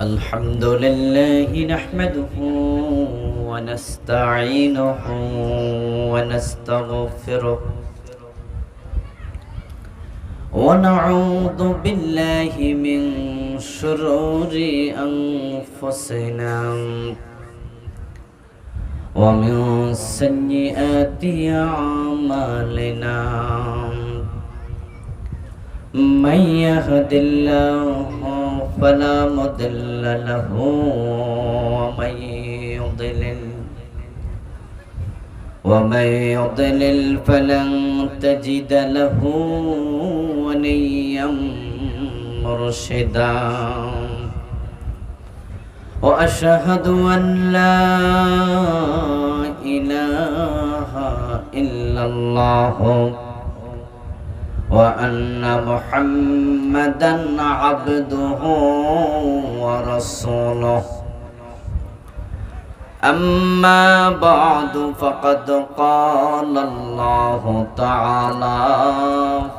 الحمد لله نحمده ونستعينه ونستغفره ونعوذ بالله من شرور أنفسنا ومن سيئات أعمالنا. من يهد الله فلا مضل له ومن يضلل ومن يضلل فلن تجد له وليا مرشدا واشهد ان لا اله الا الله وأن محمدا عبده ورسوله. أما بعد فقد قال الله تعالى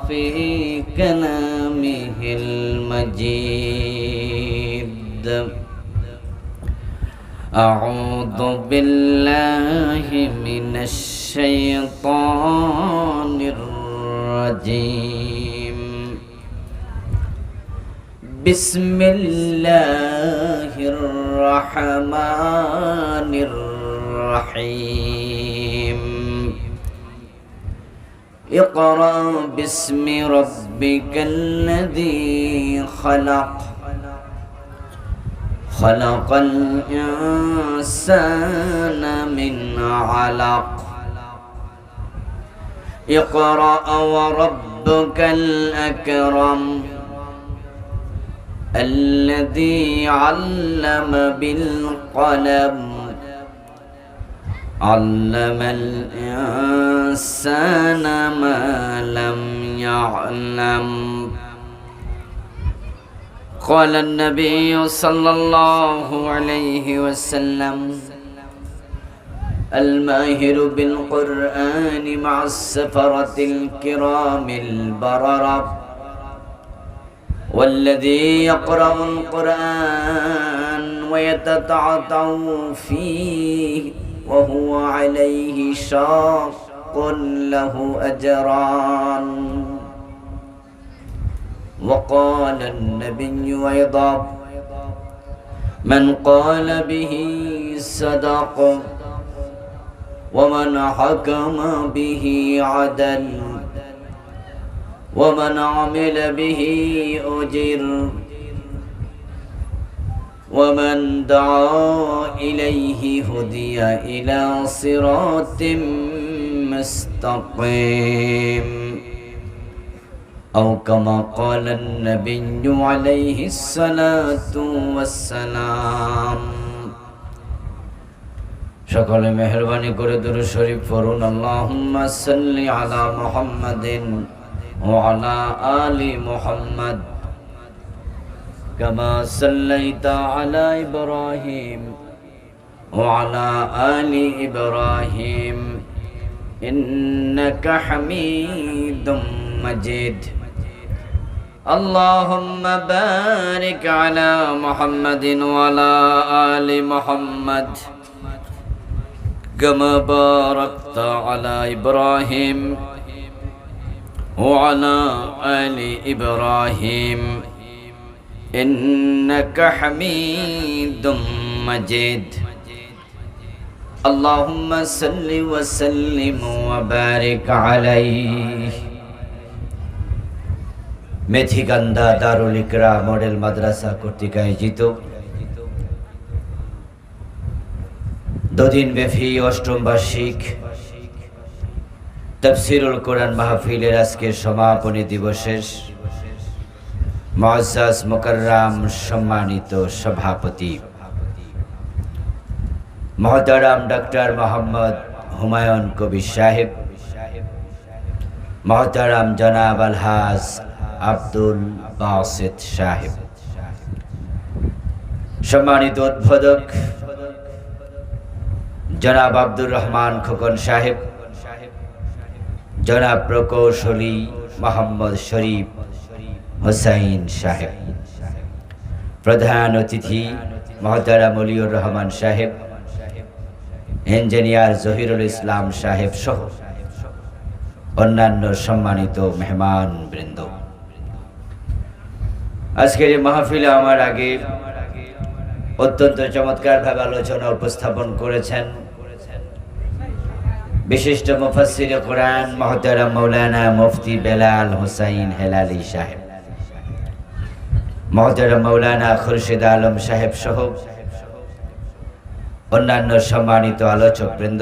في كلامه المجيد أعوذ بالله من الشيطان الرجيم. بسم الله الرحمن الرحيم. اقرأ باسم ربك الذي خلق. خلق الإنسان من علق. اقرأ وربك الأكرم الذي علم بالقلم علم الإنسان ما لم يعلم قال النبي صلى الله عليه وسلم الماهر بالقرآن مع السفرة الكرام البررة. والذي يقرأ القرآن ويتتعطع فيه وهو عليه شاق له أجران. وقال النبي أيضا من قال به صدق ومن حكم به عدل ومن عمل به أجر ومن دعا إليه هدي إلى صراط مستقيم. أو كما قال النبي عليه الصلاة والسلام. সকলে মেহরবানি করে দুরু শরীফ পড়ুন আল্লাহুম্মা সাল্লি আলা মুহাম্মাদিন ওয়া আলা আলি মুহাম্মাদ كما صليت على إبراهيم وعلى آل إبراهيم إنك حميد مجيد اللهم بارك على محمد وعلى آل محمد كما باركت على إبراهيم وعلى آل إبراهيم إنك حميد مجيد اللهم صل وسلم وبارك عليه মেথিকান্দা দারুল ইকরা মডেল মাদ্রাসা কর্তৃক আয়োজিত দুদিন ব্যাপী অষ্টম বার্ষিক তফসিরুল কোরআন মাহফিলের আজকের সমাপনী দিবসের মহাজাজ মোকাররাম সম্মানিত সভাপতি মহতারাম ডক্টর মোহাম্মদ হুমায়ুন কবির সাহেব, মহতারাম জনাব আলহাজ আব্দুল বাসেদ সাহেব। সম্মানিত উদ্বোধক জনাব আব্দুর রহমান খোকন সাহেব, জনাব প্রকৌশলী মোহাম্মদ শরীফ হোসাইন সাহেব, প্রধান অতিথি মহতারা মলিউর রহমান সাহেব, ইঞ্জিনিয়ার জহিরুল ইসলাম সাহেব সহ অন্যান্য সম্মানিত মেহমান বৃন্দ আজকের এই মাহফিলে আমার আগে অত্যন্ত চমৎকারভাবে আলোচনা উপস্থাপন করেছেন বিশিষ্ট মুফাসসির কোরআন মহতারা মৌলানা মুফতি বেলাল হুসাইন হেলালি সাহেব। মহতারা মৌলানা খুরশিদ আলম সাহেব সহ অন্যান্য সম্মানিত আলোচক বৃন্দ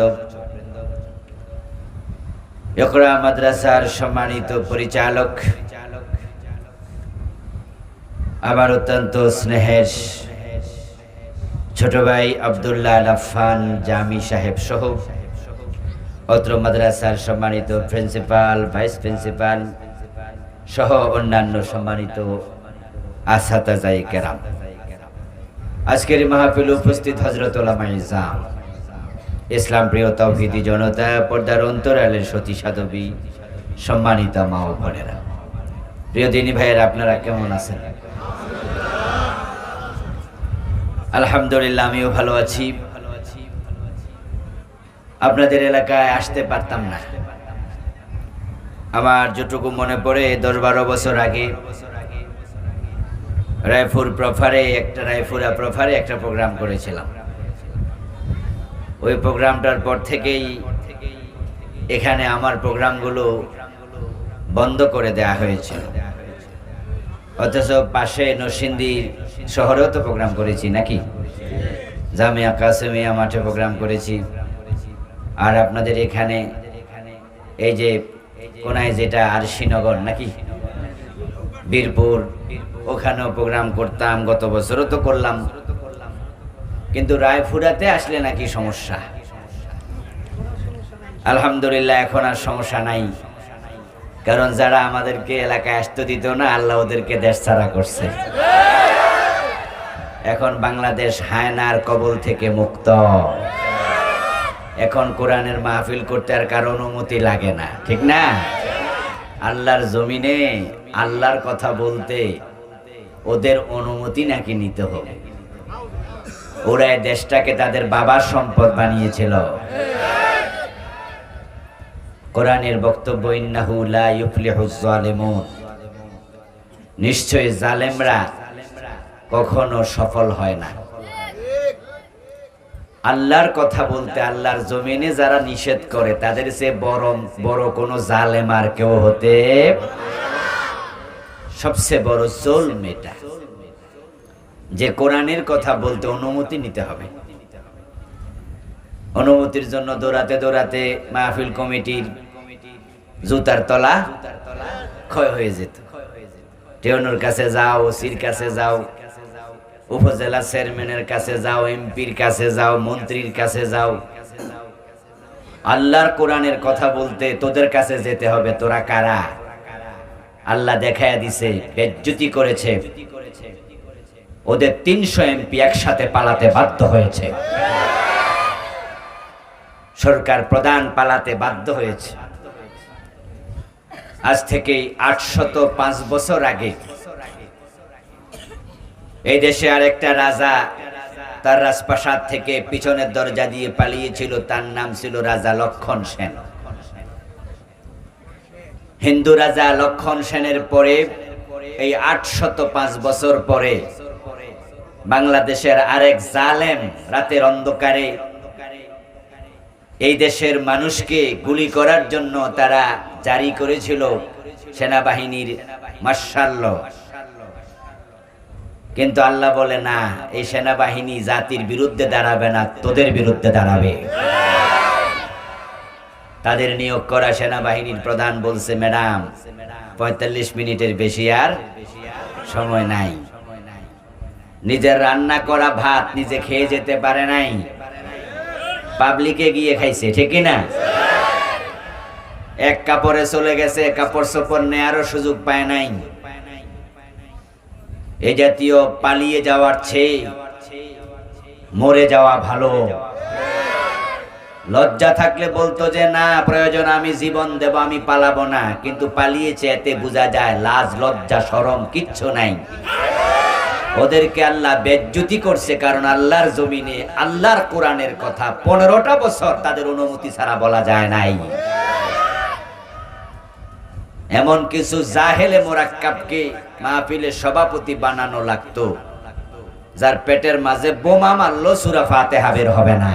ইকরা মাদ্রাসার সম্মানিত পরিচালক। আমার অত্যন্ত স্নেহের ছোট ভাই আবদুল্লাহ লাফান জামি সাহেব সহ অত্র মাদ্রাসার সম্মানিত প্রিন্সিপাল, ভাইস প্রিন্সিপাল সহ অন্যান্য সম্মানিত আসাতাজাই কেরাম। আজকের মাহফিল উপস্থিত হজরত ইসলাম প্রিয় তৌহিদি জনতা, পর্দার অন্তরালের সতী সাধবী সম্মানিত মা ও বোনেরা। প্রিয় দিনী ভাইয়ের, আপনারা কেমন আছেন? আলহামদুলিল্লাহ, আমিও ভালো আছি। আপনাদের এলাকায় আসতে পারতাম না। আমার যেটুকু মনে পড়ে দশ বারো বছর আগে রায়পুর প্রফারে, একটা রায়পুরা প্রফারে একটা প্রোগ্রাম করেছিলাম। ওই প্রোগ্রামটার পর থেকেই এখানে আমার প্রোগ্রামগুলো বন্ধ করে দেয়া হয়েছিল অথচ পাশে নরসিংদী শহরেও তো প্রোগ্রাম করেছি, নাকি? জামিয়া কাসেমিয়া মাঠে প্রোগ্রাম করেছি। আর আপনাদের এখানে এই যে কোনায় যেটা আরশিনগর নাকি? বীরপুর, ওখানেও প্রোগ্রাম করতাম, গত বছরও তো করলাম। কিন্তু রায়পুরাতে আসলে নাকি সমস্যা? আলহামদুলিল্লাহ, এখন আর সমস্যা নাই। কারণ যারা আমাদেরকে এলাকায় আসতে দিত না, আল্লাহ ওদেরকে দেশ ছাড়া করছে। এখন বাংলাদেশ হায়নার কবল থেকে মুক্ত। এখন কোরআনের মাহফিল করতে আর কারও অনুমতি লাগে না, ঠিক না? আল্লাহর জমিনে আল্লাহর কথা বলতে ওদের অনুমতি নাকি নিতে হবে? ওরা দেশটাকে তাদের বাবার সম্পদ বানিয়েছিল। কোরআনের বক্তব্য নিশ্চয় জালেমরা কখনো সফল হয় না। আল্লাহর কথা বলতে আল্লাহর জমিনে যারা নিষেধ করে, তাদের সে বড় বড় কোনো জালেম আর কেউ হতে সবচেয়ে বড় জোল মেটা যে কোরআনের কথা বলতে অনুমতি নিতে হবে। অনুমতির জন্য দৌড়াতে দৌড়াতে মাহফিল কমিটির জুতার তলা ক্ষয় হয়ে যেত। টেউনুর কাছে যাও ওসির কাছে যাও উপজেলা চেয়ারম্যানের কাছে যাও, এমপির কাছে যাও, মন্ত্রীর কাছে যাও। আল্লাহর কোরআনের কথা বলতে তোদের কাছে যেতে হবে, তোরা কারা? আল্লাহ দেখায় দিছে, বেজ্জুতি করেছে। ওদের তিনশো এমপি একসাথে পালাতে বাধ্য হয়েছে। সরকার প্রধান পালাতে বাধ্য হয়েছে। আজ থেকে আটশত পাঁচ বছর আগে এই দেশে আরেকটা রাজা, তার রাজপ্রাসাদ থেকে পিছনের দরজা দিয়ে পালিয়েছিল, তার নাম ছিল রাজা লক্ষণ সেন। হিন্দু রাজা লক্ষণ সেনের পরে, এই আটশত পাঁচ বছর পরে, বাংলাদেশের আরেক জালেম রাতের অন্ধকারে, এই দেশের মানুষকে গুলি করার জন্য তারা জারি করেছিল সেনাবাহিনীর মার্শাল্য কিন্তু আল্লাহ বলে, না, এই সেনাবাহিনী জাতির বিরুদ্ধে দাঁড়াবে না, তোদের বিরুদ্ধে দাঁড়াবে। তাদের নিয়োগ করা সেনাবাহিনীর প্রধান বলছে, ম্যাডাম, পঁয়তাল্লিশ মিনিটের বেশি আর সময় নাই। নিজের রান্না করা ভাত নিজে খেয়ে যেতে পারে নাই। পাবলিকে গিয়ে খাইছে, ঠিক না এক কাপড়ে চলে গেছে কাপড় চোপড় নেয়ারও সুযোগ পায় নাই। এ জাতীয় পালিয়ে যাওয়ার চেয়ে মরে যাওয়া ভালো। লজ্জা থাকলে বলতো যে, না, প্রয়োজন আমি জীবন দেব, আমি পালাবো না। কিন্তু পালিয়েছে এতে বোঝা যায়, লাজ, লজ্জা সরম কিচ্ছু নাই। ওদেরকে আল্লাহ বেজ্জুতি করছে, কারণ আল্লাহর জমিনে, আল্লাহর কোরআনের কথা পনেরোটা বছর তাদের অনুমতি ছাড়া বলা যায় নাই। এমন কিছু জাহেলে মোরাক্কাবকে মাহফিলের সভাপতি বানানো লাগতো, যার পেটের মাঝে বোমা মারলো সুরা ফাতেহা বের হবে না।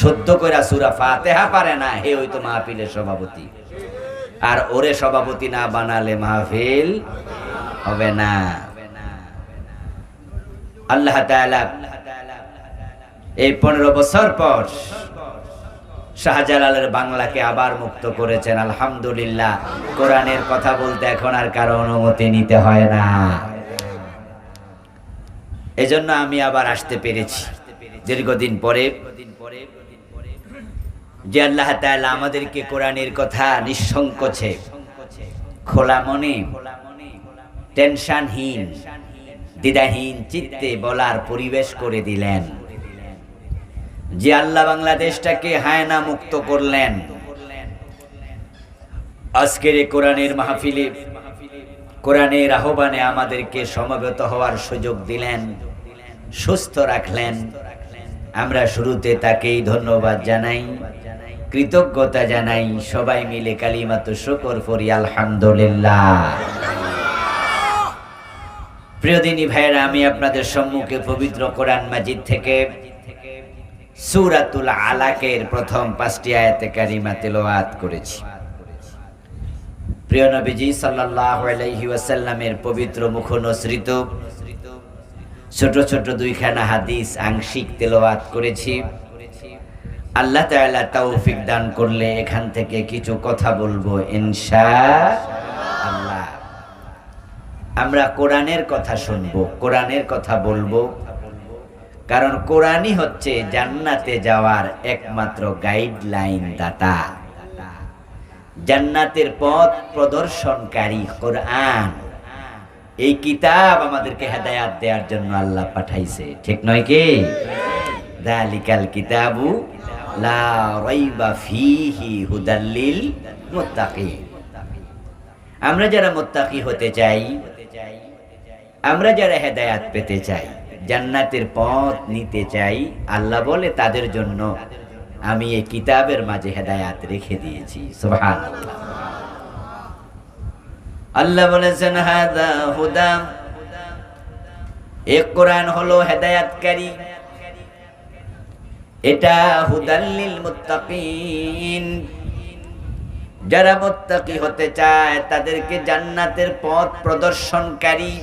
সদ্য করে সুরা ফাতেহা পারে না, হে ওই তো মাহফিলের সভাপতি। আর ওরে সভাপতি না বানালে মাহফিল হবে না। আল্লাহ এই পনেরো বছর পর শাহজালালের বাংলাকে আবার মুক্ত করেছেন, আলহামদুলিল্লাহ। কোরআনের কথা বলতে এখন আর কারও অনুমতি নিতে হয় না। এজন্য আমি আবার আসতে পেরেছি। দীর্ঘদিন পরে যে আল্লাহ তাআলা আমাদেরকে কোরআনের কথা নিঃসংকোচে, খোলা মনে, টেনশনহীন, দ্বিধাহীন চিত্তে বলার পরিবেশ করে দিলেন। যে আল্লাহ বাংলাদেশটাকে হায়না মুক্ত করলেন। আজকের কোরআনের মাহফিলে, কোরআনের আহ্বানে আমাদেরকে সমবেত হওয়ার সুযোগ দিলেন, সুস্থ রাখলেন। আমরা শুরুতে তাকেই ধন্যবাদ জানাই, কৃতজ্ঞতা জানাই, সবাই মিলে কালিমাত শুকর করি, আলহামদুলিল্লাহ। প্রিয় দিনী ভাইয়েরা, আমি আপনাদের সম্মুখে পবিত্র কোরআন মাজিদ থেকে সূরাতুল আলাকের প্রথম পাঁচটি আয়াতে কারিমা তেলাওয়াত করেছি। প্রিয় নবীজি সাল্লাল্লাহু আলাইহি পবিত্র মুখ নসৃত ছোট ছোট দুইখানা হাদিস আংশিক তেলাওয়াত করেছি। আল্লাহ তাআলা তৌফিক দান করলে এখান থেকে কিছু কথা বলব ইনশাআল্লাহ আমরা কোরআনের কথা শুনব, কোরআনের কথা বলব। কারণ কোরআনই হচ্ছে জান্নাতে যাওয়ার একমাত্র গাইডলাইন দাতা জান্নাতের পথ প্রদর্শনকারী কোরআন। এই কিতাব আমাদেরকে হেদায়াত দেওয়ার জন্য আল্লাহ পাঠাইছে, ঠিক নয় কি? দালিকাল কিতাবু লা রাইবা ফিহি হুদাল্লিল মুত্তাকিন। আমরা যারা মুত্তাকি হতে চাই, আমরা যারা হেদায়াত পেতে চাই জান্নাতের পথ নিতে চাই, আল্লাহ বলে তাদের জন্য আমি এই কিতাবের মাঝে হেদায়াত রেখে দিয়েছি। আল্লাহ বলেছেন এ কোরআন হলো হেদায়াতকারী। এটা হুদাল্লিল যারা মুত্তাকি হতে চায়, তাদেরকে জান্নাতের পথ প্রদর্শনকারী।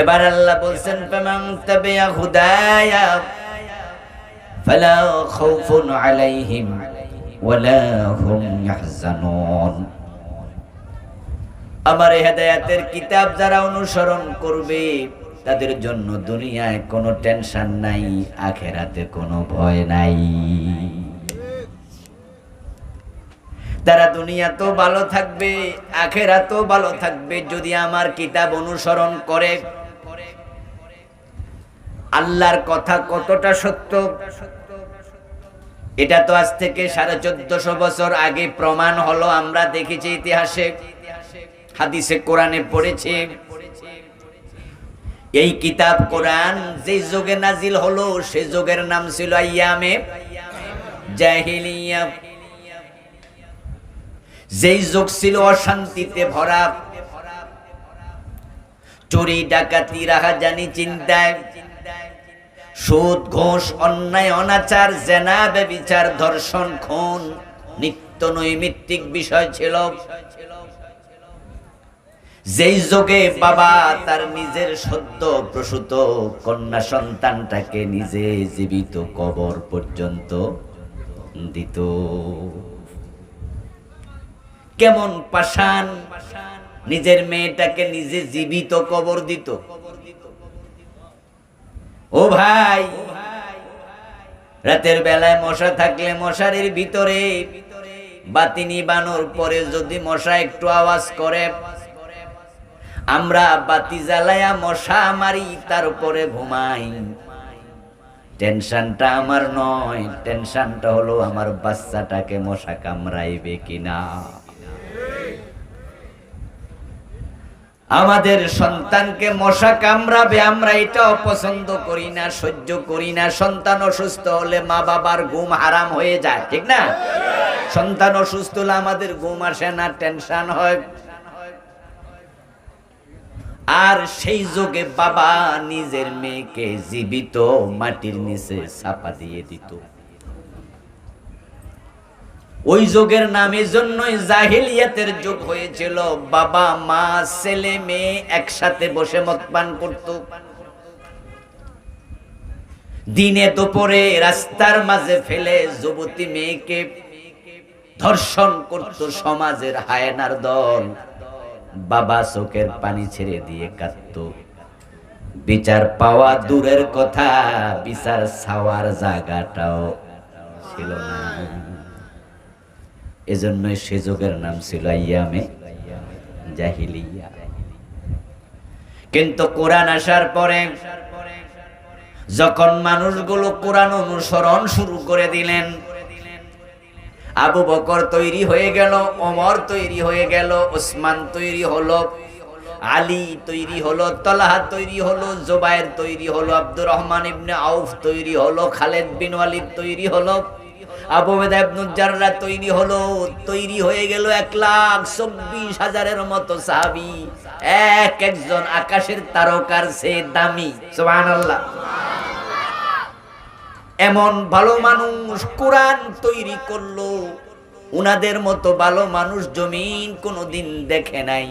এবার আল্লাহ বলছেন, ফামান তাবিয়া হুদায়া, ফালা খাউফুন আলাইহিম হুম ইয়াহজানুন। আমার হেদায়াতের কিতাব যারা অনুসরণ করবে, তাদের জন্য দুনিয়ায় কোনো টেনশন নাই, আখেরাতে কোনো ভয় নাই। তারা দুনিয়া তো ভালো থাকবে আখেরা তো ভালো থাকবে। যদি আমার কিতাব অনুসরণ করে আল্লাহর কথা কতটা সত্য? এটা তো আজ থেকে সাড়ে চোদ্দশো বছর আগে প্রমাণ হলো, আমরা দেখেছি ইতিহাসে, হাদিসে, কোরআনে পড়েছে। এই কিতাব কোরআন যে যুগে নাজিল হলো, সে যুগের নাম ছিল আইয়ামে জাহিলিয়া। যেই যুগ ছিল অশান্তিতে ভরা, চুরি, ডাকাতি, রাহাজানি, চিন্তায় সুদ, ঘোষ, অন্যায়, অনাচার, জেনা, বেবিচার, ধর্ষণ, খুন, নিত্য নৈমিত্তিক বিষয় ছিল। যেই যোগে বাবা তার নিজের সদ্য প্রসূত কন্যা সন্তানটাকে নিজে জীবিত কবর পর্যন্ত দিত। কেমন পাষাণ, নিজের মেয়েটাকে নিজে জীবিত কবর দিত। ও ভাই, রাতের বেলায় মশা থাকলে মশারির ভিতরে বাতিনি বানোর পরে যদি মশা একটু আওয়াজ করে, আমরা বাতি জ্বালায়া মশা মারি তারপরে ঘুমাই। টেনশনটা আমার নয়, টেনশনটা হলো আমার বাচ্চাটাকে মশা কামড়াইবে কিনা। আমাদের সন্তানকে মশা কামড়াবে, আমরা এটাও পছন্দ করি না, সহ্য করি না। সন্তান অসুস্থ হলে মা বাবার ঘুম হারাম হয়ে যায়, ঠিক না? সন্তান অসুস্থ হলে আমাদের ঘুম আসে না, টেনশন হয়। আর সেই যোগে বাবা নিজের মেয়েকে জীবিত মাটির নিচে চাপা দিয়ে দিত। ওই যোগের নামে জন্যই জাহিলিয়াতের যুগ হয়েছিল। বাবা, মা, ছেলে, মেয়ে একসাথে বসে মদ পান করত। দিনে দুপুরে রাস্তার মাঝে ফেলে যুবতী মেয়েকে ধর্ষণ করত সমাজের হায়নার দল। বাবা চোখের পানি ছেড়ে দিয়ে কাঁদত। বিচার পাওয়া দূরের কথা, বিচার ছাওয়ার জায়গাটাও ছিল না। এজন্যই সে যুগের নাম ছিল আইয়ামে জাহিলিয়া। কিন্তু কোরআন আসার পরে যখন মানুষগুলো কোরআন অনুসরণ শুরু করে দিলেন, আবু বকর তৈরি হয়ে গেল, ওমর তৈরি হয়ে গেল, ওসমান তৈরি হলো, আলী তৈরি হলো, তলাহা তৈরি হলো, জোবায়ের তৈরি হলো, আব্দুর রহমান ইবনে আউফ তৈরি হলো, খালেদ বিন ওয়ালিদ তৈরি হলো। আবু বেদা তৈরি হলো, তৈরি হয়ে গেল এক লাখ চব্বিশ হাজারের মতো সাহাবি। এক একজন আকাশের তারকার সে দামি। সুবহানাল্লাহ। এমন ভালো মানুষ কোরআন তৈরি করল, উনাদের মতো ভালো মানুষ জমিন কোনোদিন দেখে নাই।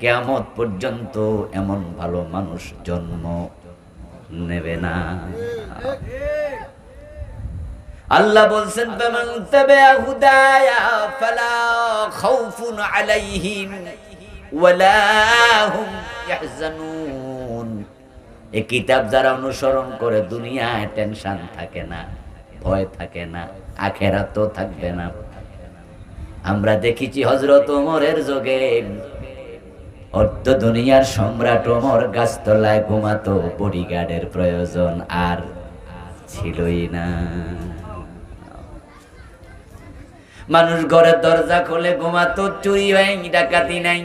কেয়ামত পর্যন্ত এমন ভালো মানুষ জন্ম নেবে না। আল্লাহ বলছেন, ফামান তাবিআ হুদায়া ফালা খাউফুন আলাইহিম ওয়ালা হুম এই কিতাব যারা অনুসরণ করে, দুনিয়ায় টেনশন থাকে না, ভয় থাকে না, আখেরাতও থাকবে না। আমরা দেখেছি হজরত ওমরের যোগে অর্ধ দুনিয়ার সম্রাট ওমর গাছতলায় ঘুমাতো, বডিগার্ডের প্রয়োজন আর ছিলই না। মানুষ ঘরের দরজা খুলে ঘুমাতো চুরি হয়, ডাকাতি নাই।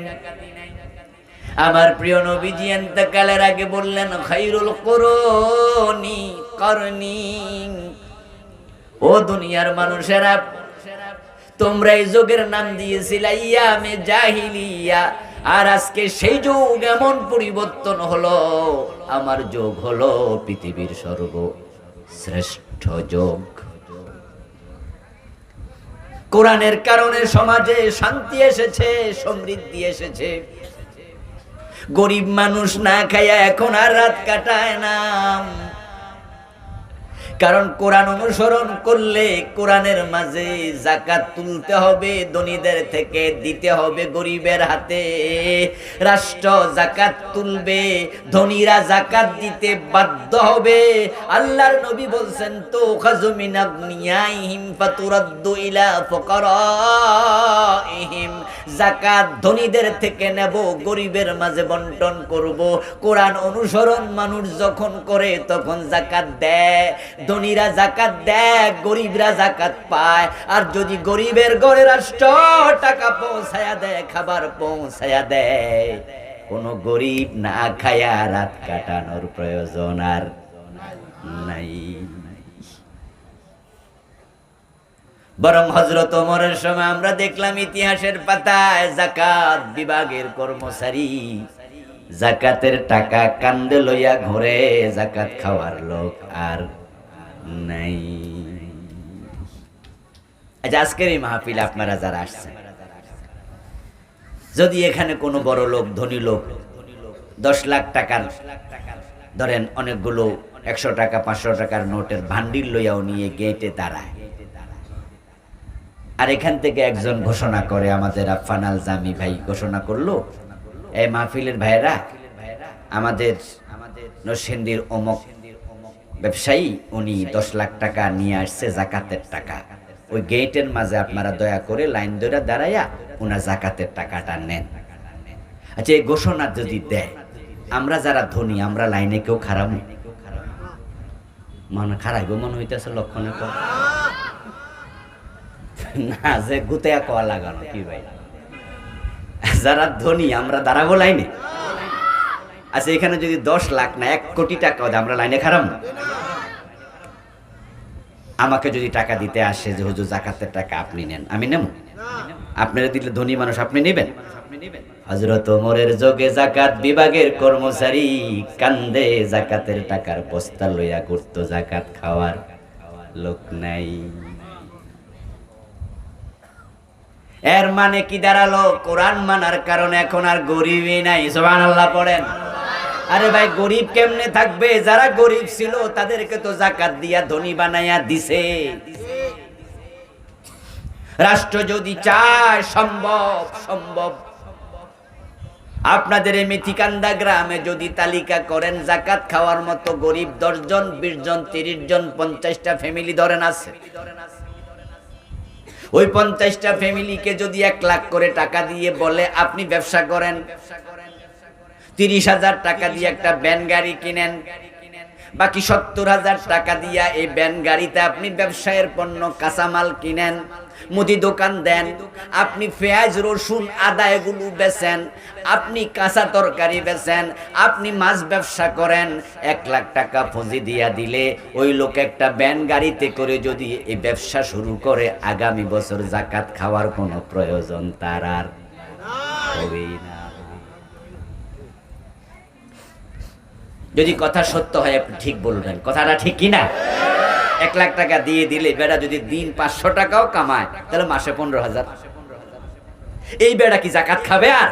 আমার প্রিয় নবীজি এন্তকালের আগে বললেন, খাইরুল করনি করনি। ও দুনিয়ার মানুষেরা, তোমরা এই যুগের নাম দিয়েছিল, ইয়ামে জাহিলিয়া। আর আজকে সেই যুগ এমন পরিবর্তন হলো, আমার যোগ হলো পৃথিবীর সর্ব শ্রেষ্ঠ যোগ। কোরআনের কারণে সমাজে শান্তি এসেছে, সমৃদ্ধি এসেছে। গরিব মানুষ না খাইয়া এখন আর রাত কাটায় না। কারণ কোরআন অনুসরণ করলে কোরআনের মাঝে জাকাত তুলতে হবে, ধনীদের থেকে দিতে হবে গরিবের হাতে। রাষ্ট্র জাকাত তুলবে, ধনীরা জাকাত দিতে বাধ্য হবে। আল্লাহর নবী বলছেন তো জাকাত ধনীদের থেকে নেব, গরিবের মাঝে বন্টন করব। কোরআন অনুসরণ মানুষ যখন করে তখন জাকাত দেয়। ধনীরা জাকাত দেয়, গরিবরা জাকাত পায়। আর যদি গরিবের ঘরে রাষ্ট্র টাকা পৌঁছায়া দেয়, খাবার পৌঁছায়া দেয়, কোন গরিব না খায়া রাত কাটানোর প্রয়োজন আর নাই। বরং হজরত ওমরের সময় আমরা দেখলাম ইতিহাসের পাতায় জাকাত বিভাগের কর্মচারী জাকাতের টাকা কান্দে লইয়া ঘরে জাকাত খাওয়ার লোক আর নাই। আচ্ছা আজকের এই মাহফিল আপনারা যারা আসছেন, যদি এখানে কোনো বড় লোক, ধনী লোক, দশ লাখ টাকার ধরেন অনেকগুলো একশো টাকা, পাঁচশো টাকার নোটের ভান্ডিল লইয়াও নিয়ে গেটে দাঁড়ায়। আর এখান থেকে একজন ঘোষণা করে, আমাদের আফানাল জামি ভাই ঘোষণা করল, এই মাহফিলের ভাইরা আমাদের নরসিংদীর অমক ব্যবসায়ী, উনি দশ লাখ টাকা নিয়ে আসছে জাকাতের টাকা। ওই গেটের মাঝে আপনারা দয়া করে লাইন ধরে দাঁড়াইয়া ওনার জাকাতের টাকাটা নেন। আচ্ছা এই ঘোষণা যদি দেয়, আমরা যারা ধনী, আমরা লাইনে কেউ খারাপ মনে খারাপ মনে হইতেছে লক্ষণের পর না, যে গুতেয়া কোয়া লাগানো, কি ভাই? যারা ধনী, আমরা দাঁড়াবো লাইনে? আচ্ছা এখানে যদি দশ লাখ না, এক কোটি টাকা আমরা লাইনে খারাপ না? আমাকে যদি টাকা দিতে আসে যে, হুজুর, জাকাতের টাকা আপনি নেন, আমি নেব? আপনারা দিলে ধনী মানুষ আপনি নেবেন? হজরত ওমরের যোগে জাকাত বিভাগের কর্মচারী কান্দে, জাকাতের টাকার বস্তা লইয়া করতো জাকাত খাওয়ার লোক নাই। এর মানে কি দাঁড়াল? কোরআন মানার কারণে এখন আর গরিবই নাই সোহান আল্লাহ পড়েন। আরে ভাই, গরিব কেমনে থাকবে? যারা গরিব ছিল, তাদেরকে তো জাকাত দিয়া ধনী বানাইয়া দিছে। রাষ্ট্র যদি চায়, সম্ভব সম্ভব। আপনাদের এই মেথিকান্দা গ্রামে যদি তালিকা করেন, জাকাত খাওয়ার মতো গরিব দশজন বিশ জন তিরিশ জন পঞ্চাশটা ফ্যামিলি ধরেন আছে। ওই পঞ্চাশটা ফ্যামিলিকে যদি এক লাখ করে টাকা দিয়ে বলে, আপনি ব্যবসা করেন। তিরিশ হাজার টাকা দিয়ে একটা ব্যান গাড়ি কিনেন। বাকি সত্তর হাজার টাকা দিয়া এই ব্যান গাড়িতে আপনি ব্যবসায়ের পণ্য, কাঁচামাল কিনেন, মুদি দোকান দেন, আপনি পেঁয়াজ, রসুন, আদা এগুলো বেচেন, আপনি কাঁচা তরকারি বেচেন, আপনি মাছ ব্যবসা করেন, এক লাখ টাকা পুঁজি দিয়া দিলে ওই লোক একটা ব্যান গাড়িতে করে যদি এই ব্যবসা শুরু করে, আগামী বছর জাকাত খাওয়ার কোনো প্রয়োজন তার আর হবেই না। যদি কথা সত্য হয়, আপনি ঠিক বলবেন। কথাটা ঠিক কিনা? এক লাখ টাকা দিয়ে দিলে বেড়া যদি দিন পাঁচশো টাকাও কামায়, তাহলে মাসে পনেরো হাজার। এই বেড়া কি জাকাত খাবে আর?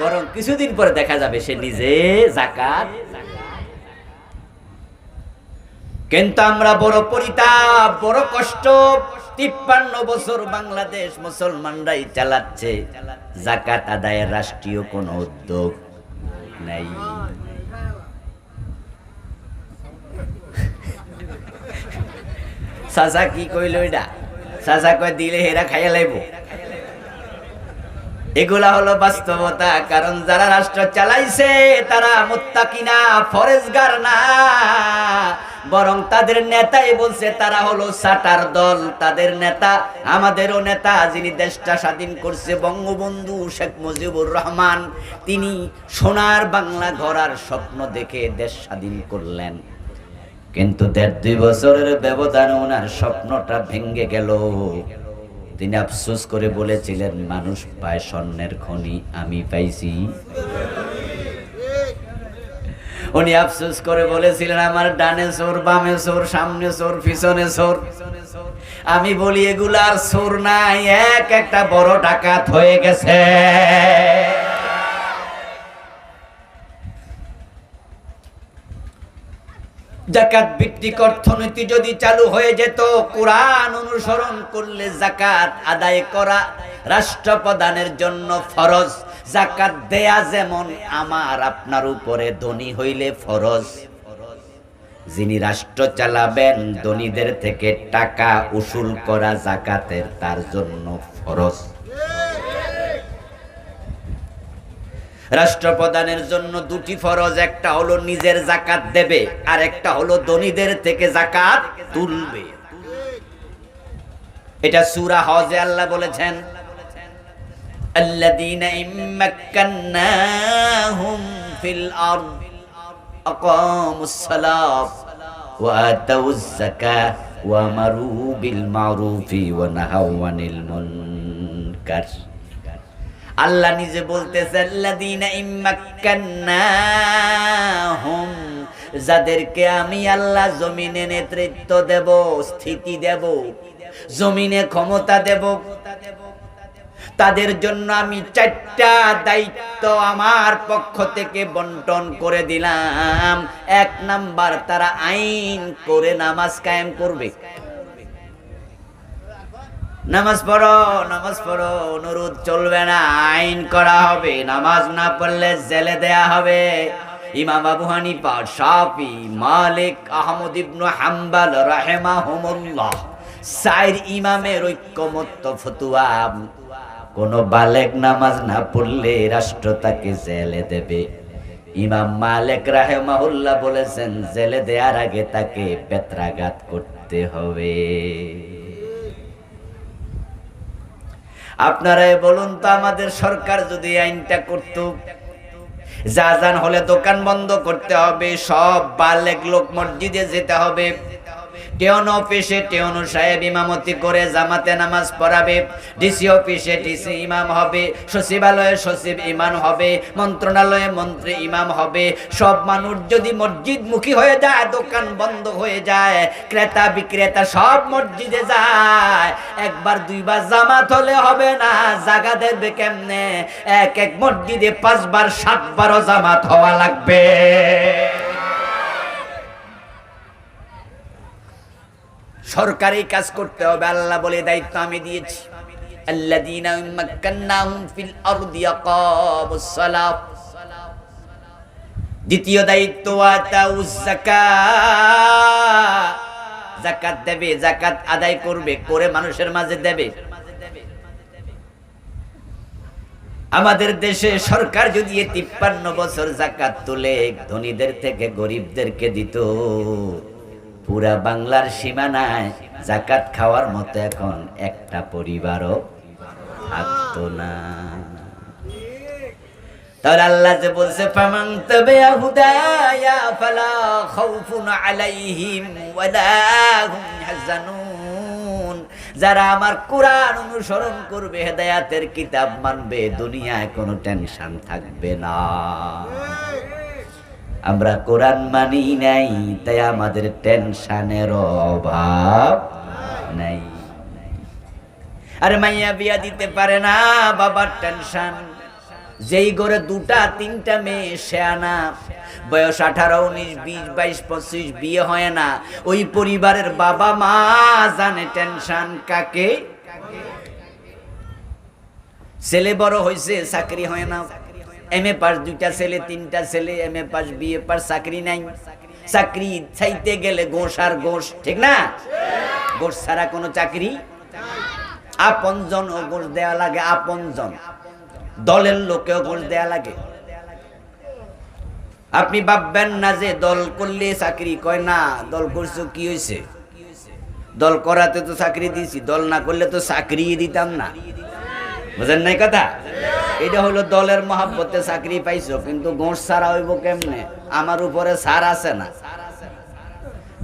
বরং কিছুদিন পরে দেখা যাবে সে নিজে জাকাত। কিন্তু আমরা বড় পরিতাপ, বড় কষ্ট, তিপ্পান্ন বছর বাংলাদেশ মুসলমানরাই চালাচ্ছে। জাকাত আদায়ের রাষ্ট্রীয় কোন উদ্যোগ নাই। সাসা কি কইল এটা? সাসা কয় দিলে হেরা খাইয়া লাইব। এগুলা হলো বাস্তবতা, কারণ যারা রাষ্ট্র চালাইছে, তারা মুত্তাকিনা, ফরেজগার না। বরং তাদের নেতাই বলছে, তারা হলো সাটার দল। তাদের নেতা, আমাদেরও নেতা, যিনি দেশটা স্বাধীন করছে, বঙ্গবন্ধু শেখ মুজিবুর রহমান, তিনি সোনার বাংলা গড়ার স্বপ্ন দেখে দেশ স্বাধীন করলেন। কিন্তু দেড় দুই বছরের ব্যবধানে ওনার স্বপ্নটা ভেঙ্গে গেল। তিনি আফসোস করে বলেছিলেন, মানুষ পায় স্বর্ণের খনি, আমি পাইছি। উনি আফসোস করে বলেছিলেন, আমার ডানে সোর, বামে সোর, সামনে সোর, পিছনে সোর। আমি বলি, এগুলার সোর নাই, এক একটা বড় ডাকাত হয়ে গেছে। জাকাত ভিত্তিক অর্থনীতি যদি চালু হয়ে যেত, কোরআন অনুসরণ করলে জাকাত আদায় করা রাষ্ট্র প্রদানের জন্য ফরজ। জাকাত দেয়া যেমন আমার আপনার উপরে ধনী হইলে ফরজ। যিনি রাষ্ট্র চালাবেন, ধনীদের থেকে টাকা উসুল করা জাকাতের তার জন্য ফরজ। রাষ্ট্র প্রদানের জন্য দুটি ফরজ একটা হলো নিজের জাকাত দেবে আর একটা হলো ধনীদের থেকে জাকাত তুলবে এটা সূরা হজে আল্লাহ বলেছেন الذين إن مكناهم في الأرض أقاموا الصلاة وآتوا الزكاة وأمروا بالمعروف ونهوا عن المنكر আল্লাহ নিজে বলতেছে আল্লাযীনা ইম্মাক্কান্নাহুম যাদেরকে আমি আল্লাহ জমিনে নেতৃত্ব দেব, স্থিতি দেব, জমিনে ক্ষমতা দেব, তাদের জন্য আমি চারটা দায়িত্ব আমার পক্ষ থেকে বন্টন করে দিলাম। এক নাম্বার, তারা আইন করে নামাজ কায়েম করবে। নামাজ পড়ো নামাজ পড়ো, অনুরোধ চলবে না, আইন করা হবে, নামাজ না পড়লে জেলে দেয়া হবে। ইমাম আবু হানিফা, শাফি, মালিক, আহমদ ইবনু হাম্বাল, রাহেমাহুমুল্লাহ, সাইর ইমামের ঐক্যমত্য ফতুয়া। কোন বালেক নামাজ না পড়লে রাষ্ট্র তাকে জেলে দেবে। ইমাম মালিক রাহেমাহুল্লাহ বলেছেন, জেলে দেওয়ার আগে তাকে বেত্রাঘাত করতে হবে। আপনারাই বলুন তো, আমাদের সরকার যদি আইনটা করত যা যান হলে দোকান বন্ধ করতে হবে, সব বালেক লোক মসজিদে যেতে হবে। টেওন অফিসে টেওন সাহেব ইমামতি করে জামাতে নামাজ পড়াবে ডিসি অফিসে ডিসি ইমাম হবে, সচিবালয়ে সচিব ইমাম হবে, মন্ত্রণালয়ে মন্ত্রী ইমাম হবে। সব মানুষ যদি মসজিদ মুখী হয়ে যায়, দোকান বন্ধ হয়ে যায়, ক্রেতা বিক্রেতা সব মসজিদে যায়। একবার দুইবার জামাত হলে হবে না জাগা দেবে কেমনে? এক এক মসজিদে পাঁচবার, সাতবারও জামাত হওয়া লাগবে। সরকারি কাজ করতে হবে আল্লাহ বলে দায়িত্ব আমি দিয়েছি الذين مكناهم في الأرض يقاموا الصلاة দ্বিতীয় দায়িত্ব আতাউস যাকাত যাকাত দেবে যাকাত আদায় করবে করে মানুষের মাঝে দেবে আমাদের দেশে সরকার যদি তিপ্পান্ন বছর জাকাত তুলে ধনীদের থেকে গরিবদেরকে দিত পুরা বাংলার সীমানায় জাকাত খাওয়ার মতো এখন একটা পরিবারও থাকতো না। আল্লাহ যে বলছে, ফামান তাবিআ হুদায়া ফালা খাউফুন আলাইহিম ওয়ালা যারা আমার কোরআন অনুসরণ করবে, হেদায়াতের কিতাব মানবে, দুনিয়ায় কোনো টেনশন থাকবে না। আমরা কোরআন মানি নাই, তাই আমাদের টেনশনের অভাব নাই। আরে মাইয়া বিয়া দিতে পারে না, বাবার টেনশন। যেই ঘরে দুটা, তিনটা মেয়ে, সে আনা। বয়স আঠারো, উনিশ, বিশ, বাইশ, পঁচিশ, বিয়ে হয় না। ওই পরিবারের বাবা মা জানে টেনশন কাকে? ছেলে বড় হয়েছে, চাকরি হয় না। এম এ পাস দুইটা ছেলে, তিনটা ছেলে M A pass BA pass, চাকরি নাই। চাকরি চাইতে গেলে গোস আর গোস ঠিক না? গোস ছাড়া কোনো চাকরি? আপন জন ও গোস দেওয়া লাগে আপন জন দলের লোকেও গোস দেওয়া লাগে। আপনি ভাববেন না যে দল করলে চাকরি কয়, না, দল করছ কি হয়েছে দল করাতে তো চাকরি দিছি দল না করলে তো চাকরি দিতাম না। বুঝেন নাই কথা? এটা হলো দলের মহাব্বতে চাকরি পাইছো, কিন্তু গোঁস ছাড়া হইব কেমনে? আমার উপরে সার আছে না।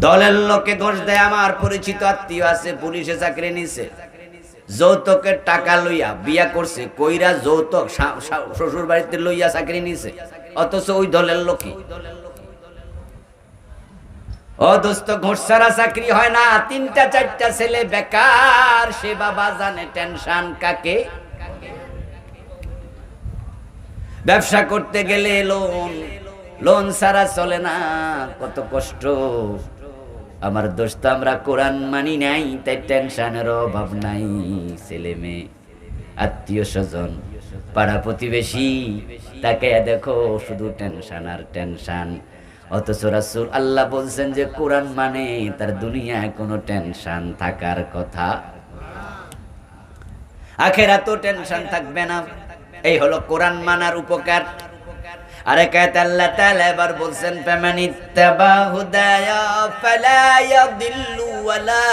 দলের লোকে ঘোষ দেয়, আমার পরিচিত আত্মীয় আছে, পুলিশে চাকরি নিছে। যৌতুকের টাকা লইয়া বিয়া করছে, কইরা যৌতুক শ্বশুর বাড়িতে লইয়া চাকরি নিছে। অথচ ওই দলের লোকই। ও দোস্ত ঘোষ ছাড়া চাকরি হয় না। তিনটা, চারটা ছেলে বেকার, সে বাবা জানে টেনশন কাকে? ব্যবসা করতে গেলে লোন লোন ছাড়া চলে না, কত কষ্ট। আমার দোস্ত আমরা কোরআন মানি নাই, তাই টেনশনের অভাব নাই, ছেলে মেয়ে, আত্মীয় স্বজন, পাড়া প্রতিবেশী, তাকে দেখো, শুধু টেনশন আর টেনশন অথচ রাসূল আল্লাহ বলছেন যে, কোরআন মানে তার দুনিয়ায় কোনো টেনশন থাকার কথা। আখেরা তো টেনশন থাকবে না। এই হলো কোরআন মানার উপকার। আরে কায়ত আল্লাহ তাআলা এবার বলছেন ফামানি ইত্তাবা হুদায়া ফালা ইয়াদিল্লু ওয়ালা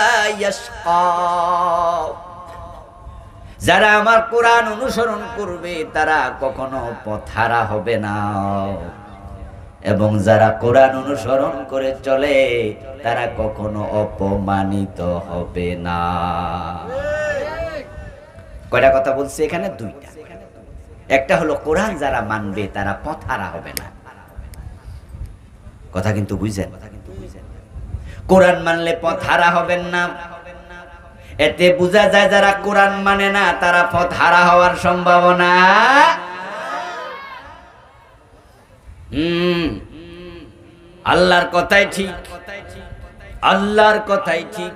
যারা আমার কোরআন অনুসরণ করবে, তারা কখনো পথহারা হবে না। এবং যারা কোরআন অনুসরণ করে চলে, তারা কখনো অপমানিত হবে না। কয়টা কথা বলছে এখানে? দুইটা। একটা হলো কোরআন যারা মানবে তারা পথহারা হবে না। কথা কিন্তু বুঝছেন? কোরআন মানলে পথহারা হবেন না। এতে বোঝা যায় যারা কোরআন মানে না, তারা পথ হারা হওয়ার সম্ভাবনা। আল্লাহর কথাই ঠিক। আল্লাহর কথাই ঠিক।